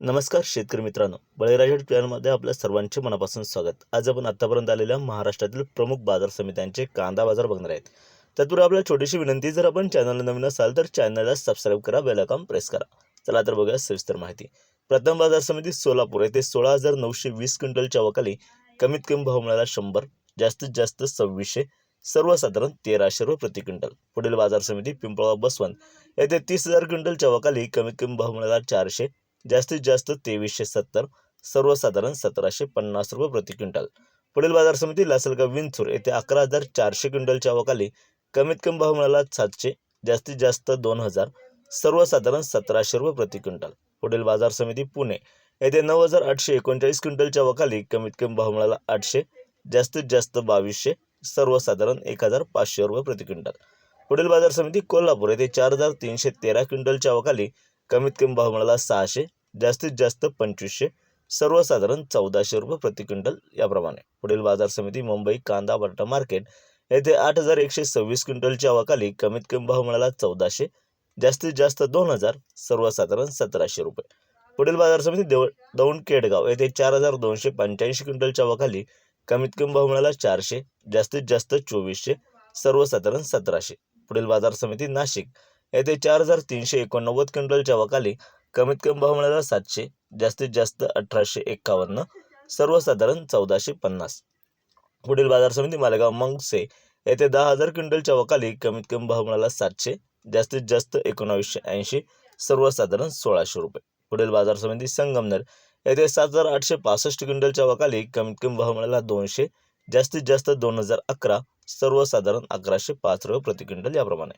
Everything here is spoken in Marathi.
नमस्कार शेतकरी मित्रांनो. बळीराजा चॅनलमध्ये आपल्या सर्वांचे मनापासून स्वागत. आज आपण आतापर्यंत आलेल्या महाराष्ट्रातील प्रमुख बाजार समित्यांचे कांदा बाजार बघणार आहेत. तत्पूर्वी आपल्याला छोटीशी विनंती जर आपण चॅनलला नवीन असाल तर चॅनलला सबस्क्राईब करा बेल प्रेस करा. चला तर बघूया सविस्तर माहिती. प्रथम बाजार समिती सोलापूर येथे सोळा हजार नऊशे वीस क्विंटलच्या वकाली कमीत कमी भाव मिळाला शंभर जास्तीत जास्त सव्वीसशे सर्वसाधारण तेराशे रुपये प्रति क्विंटल. पुढील बाजार समिती पिंपळगाव बसवंत येथे तीस हजार क्विंटलच्या वकाली कमीत कमी भाव मिळाला चारशे जास्तीत जास्त तेवीसशे सत्तर सर्वसाधारण सतराशे पन्नास रुपये प्रति क्विंटल. पुढील बाजार समिती लासलगाव विंचूर येथे अकरा हजार चारशे क्विंटलच्या अवकाली कमीत कमी भाव मिळाला सातशे जास्तीत जास्त दोन हजार सर्वसाधारण सतराशे रुपये प्रति क्विंटल. पुढील बाजार समिती पुणे येथे नऊ हजार आठशे एकोणचाळीस क्विंटलच्या वकाली कमीत कमी भाव मिळाला आठशे जास्तीत जास्त बावीसशे सर्वसाधारण एक हजार पाचशे रुपये प्रति क्विंटल. पुढील बाजार समिती कोल्हापूर येथे चार हजार तीनशे तेरा क्विंटलच्या वकाली कमीत कमी भाव मिळाला सहाशे जास्तीत जास्त पंचवीसशे सर्वसाधारण चौदाशे रुपये प्रति क्विंटल याप्रमाणे. पुढील बाजार समिती मुंबई कांदा बटाटा मार्केट येथे आठ हजार एकशे सव्वीस क्विंटलच्या अवाखाली कमीत कमी भाव मिळाला चौदाशे जास्तीत जास्त दोन हजार सर्वसाधारण सतराशे रुपये. पुढील बाजार समिती देव दौंड केडगाव येथे चार हजार दोनशे पंच्याऐंशी क्विंटलच्या अवाखाली कमीत कमी भाव मिळाला चारशे जास्तीत जास्त चोवीसशे सर्वसाधारण सतराशे. पुढील बाजार समिती नाशिक येथे चार हजार तीनशे एकोणनव्वद क्विंटलच्या वकाली कमीत कमी भाव मिळाला सातशे जास्तीत जास्त अठराशे एक्कावन्न सर्वसाधारण चौदाशे पन्नास. पुढील बाजार समिती मालेगाव मंगसे येथे दहा हजार क्विंटलच्या वकाली कमीत कमी भाव मिळाला सातशे जास्तीत जास्त एकोणावीसशे ऐंशी सर्वसाधारण सोळाशे रुपये. पुढील बाजार समिती संगमनेर येथे सात हजार आठशे पासष्ट क्विंटलच्या वकाली कमीत कमी भाव मिळाला दोनशे जास्तीत जास्त दोन हजार अकरा सर्वसाधारण अकराशे पाच रुपये प्रति क्विंटल याप्रमाणे.